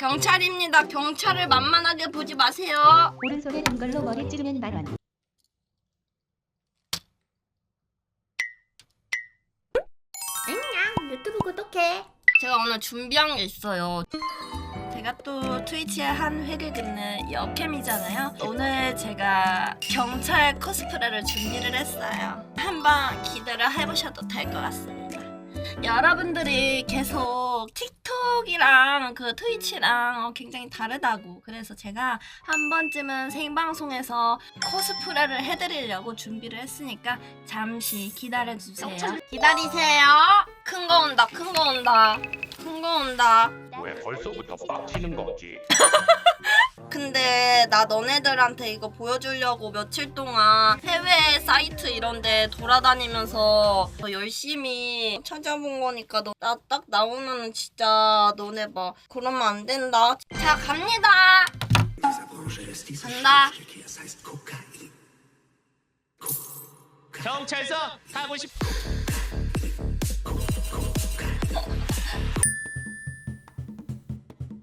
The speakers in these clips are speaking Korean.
경찰입니다. 경찰을 만만하게 보지 마세요. 오른손에 든 걸로 머리 찌르면 만원. 안녕 유튜브 구독해 제가 오늘 준비한 게 있어요. 제가 또 트위치에 한 획을 긋는 여캠이잖아요. 오늘 제가 경찰 코스프레를 준비를 했어요. 한번 기대를 해보셔도 될 것 같습니다. 여러분들이 계속 틱톡이랑 그 트위치랑 어, 굉장히 다르다고 그래서 제가 한 번쯤은 생방송에서 코스프레를 해드리려고 준비를 했으니까 잠시 기다려주세요. 기다리세요. 큰 거 온다, 큰 거 온다, 큰 거 온다. 왜 벌써부터 빡치는 거지? 근데 나 너네들한테 이거 보여주려고 며칠 동안 해외 사이트 이런데 돌아다니면서 열심히 찾아본 거니까 너 나 딱 나오면 진짜 너네 막 그러면 안 된다. 자 갑니다. 간다. 경찰서 가고 싶.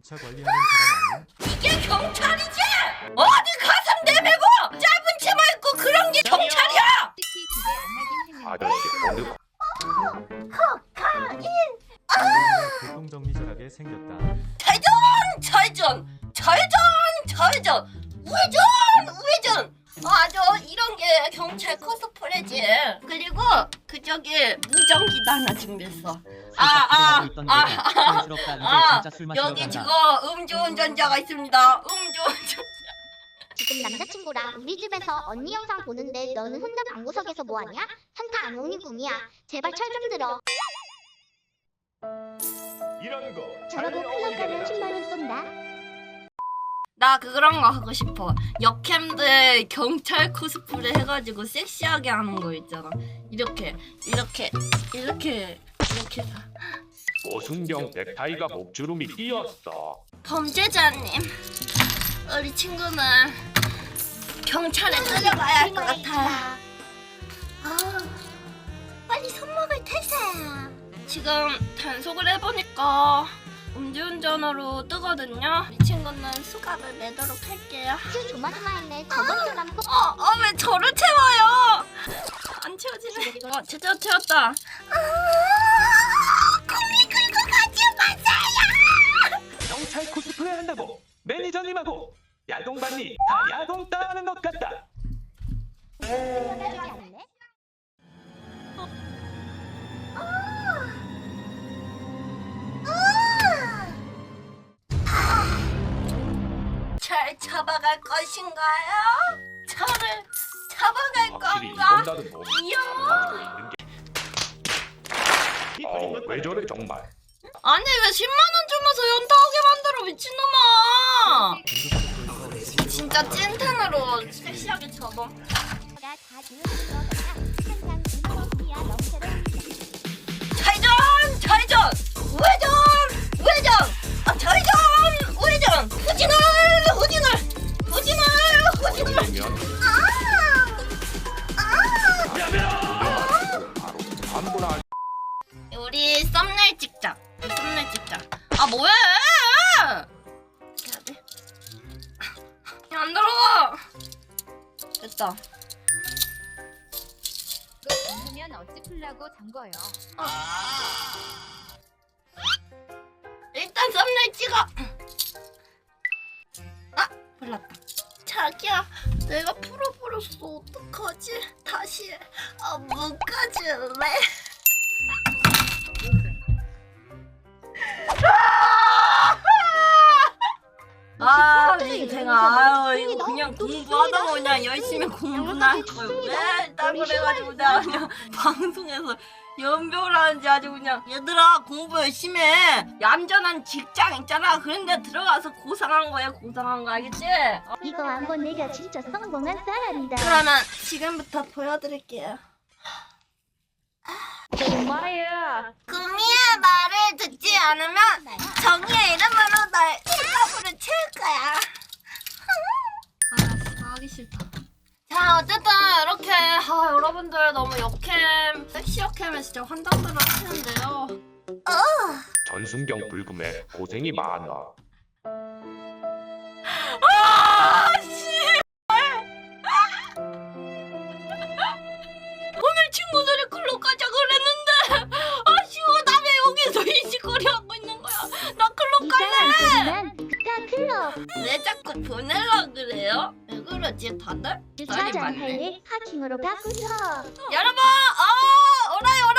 차 관리하는 사람 아니야? 교통 정리절하게 생겼다. 잘전! 잘전! 잘전! 잘전! 우회전! 우회전! 아주 이런 게 경찰 코스프레지. 그리고 그 저기 무전기도 하나 준비했어. 아 아 아 아, 아, 여기 지금 음주운전자가 있습니다. 음주운전 지금 남자친구랑 우리 집에서 언니 영상 보는데 너는 혼자 방구석에서 뭐하냐? 현타 안 오니 꿈이야. 제발 철 좀 들어 이런 거. 저러고 클럽 가면 10만원 쏜다? 나 그런 거 하고 싶어. 역캠들 경찰 코스프레 해가지고 섹시하게 하는 거 있잖아. 이렇게 이렇게 이렇게 이렇게. 오순경 넥타이가 목주름이 띄었어. 범죄자님, 우리 친구는 경찰에 끌려가야 할 것 같아요. 지금 단속을 해보니까 음주운전으로 뜨거든요. 이 친구는 수갑을 매도록 할게요. 큐 조마조마했네 저번처럼 포 어, 어, 왜 저를 채워요? 안 채워지네. 어, 제대로 채웠다. 꿈이 끌고 가지 마세요 경찰 코스프레 한다고 매니저님하고 야동반니 다 야동 따는 것 같다. 것인가요? 저를 잡아갈 확실히 건가? 이건 뭐 있는 게. 어왜 저래 정말? 아니 왜 10만 원 주면서 연타하게 만들어 미친놈아 진짜 찐텐으로 섹시하게 접어 좌회전 좌회전 썸네일 찍자 썸네일 찍자 아 뭐해 해야 돼. 야, 안 들어가 됐다 보면 어찌 풀라고 잠궈요. 일단 썸네일 찍어. 아, 몰랐다. 자기야, 내가 풀어버렸어. 어떡하지? 다시 해. 아, 묶어줄래? 공부나. 왜 땀을 해가지고 내가 그냥 방송에서 연병을 하는지 아주 그냥 얘들아 공부 열심히 해 얌전한 직장 있잖아 그런데 들어가서 고상한 거야 고상한 거 알겠지? 어, 이거 한번 내가 진짜 성공한 사람이다 그러면 지금부터 보여드릴게요 정말이야 구미의 말을 듣지 않으면 정의 진짜 환장들을 하시는데요. 전순경 불금에 고생이 많아. 아, 오늘 친구들이 클럽 가자 그랬는데 아쉬워 남의 여기서 이식거리 하고 있는 거야. 나 클럽 가. 이따가 왜 자꾸 보내려 그래요? 왜 그러지 다들? 그 주차장 맞네. 파킹으로 바꾸서 여러분, 어, 오라이 오라.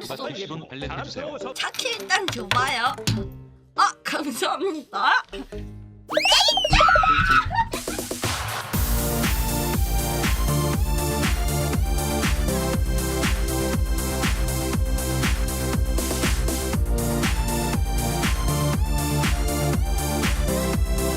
그 사람 알려주세요. 저 차키 일단 줘봐요. 아 감사합니다